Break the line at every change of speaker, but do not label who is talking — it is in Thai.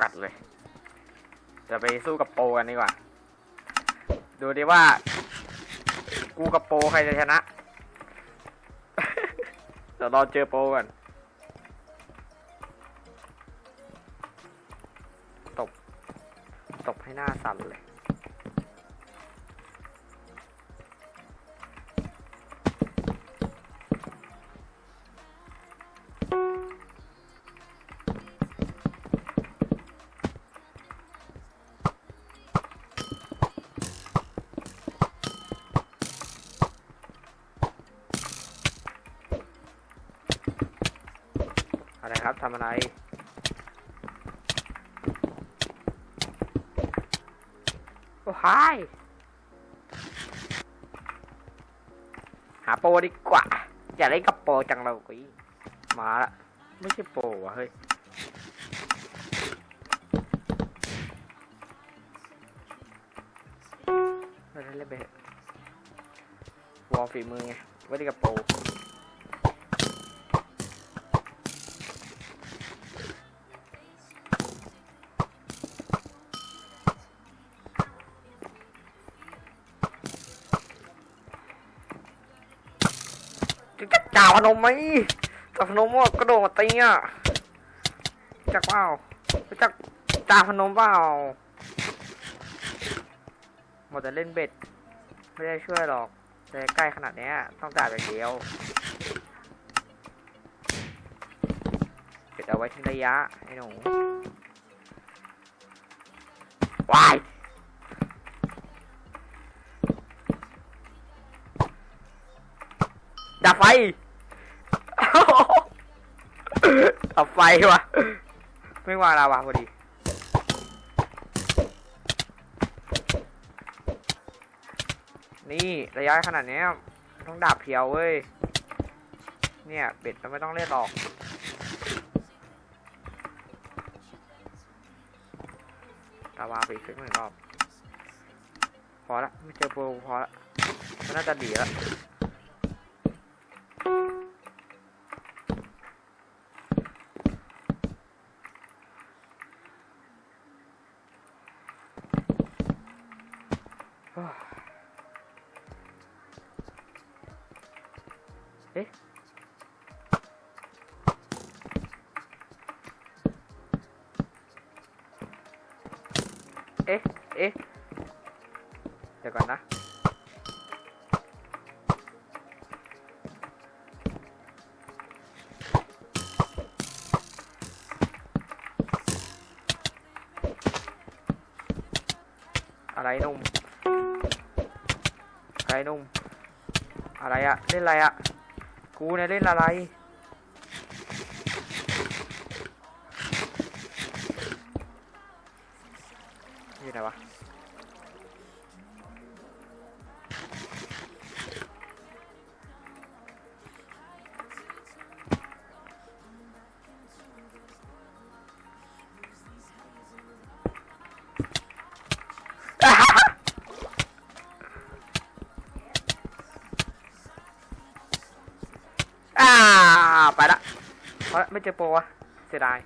กัดเลยจะไปสู้กับโปกันดีกว่า ดูดิว่า กูกับโปใครจะชนะ เดี๋ยวรอเจอโปกันตบ ตบให้หน้าสั่นเลย อะไรครับทำอะไร โอ้ฮายหาโปรดีกว่า อย่าเล่นกับโปรจังเรากุยมาละไม่ใช่โปรวะเฮ้ยเล่นเล่นไปเถอะวอลฝีมือไงไม่ได้กับโปร จะจับจ่าพนมไหมจ่าพนมว่ากระโดดมาตีอะจักเปล่าจักจ่าพนมเปล่าหมดแต่เล่นเบ็ด ไม่ได้ช่วยหรอกแต่ใกล้ขนาดเนี้ยต้องจ่าย่างเดียวเก็บเอาไว้ทิ้งระยะไอ้หนูวาย ดับไฟ ดับไฟวะไม่วางลาวาพอดี นี่ระยะขนาดเนี้ยต้องดาบเพียวเว้ย เนี่ยเบ็ดเราไม่ต้องเล่นหรอกลาวาไปอีกสักหนึ่งรอบ พอละไม่เจอโปรพอละมันน่าจะดีแล้วเอ๊ะ เอ๊ะเอ๊ะเดี๋ยวก่อนนะอะ ไรนุ่มอะไรนุ่มอะไรอะเล่นอะไรอะกูเนี่ยเล่นอะไร อยู่ไหนวะ เพราะไม่เจอโปรวะเสียดาย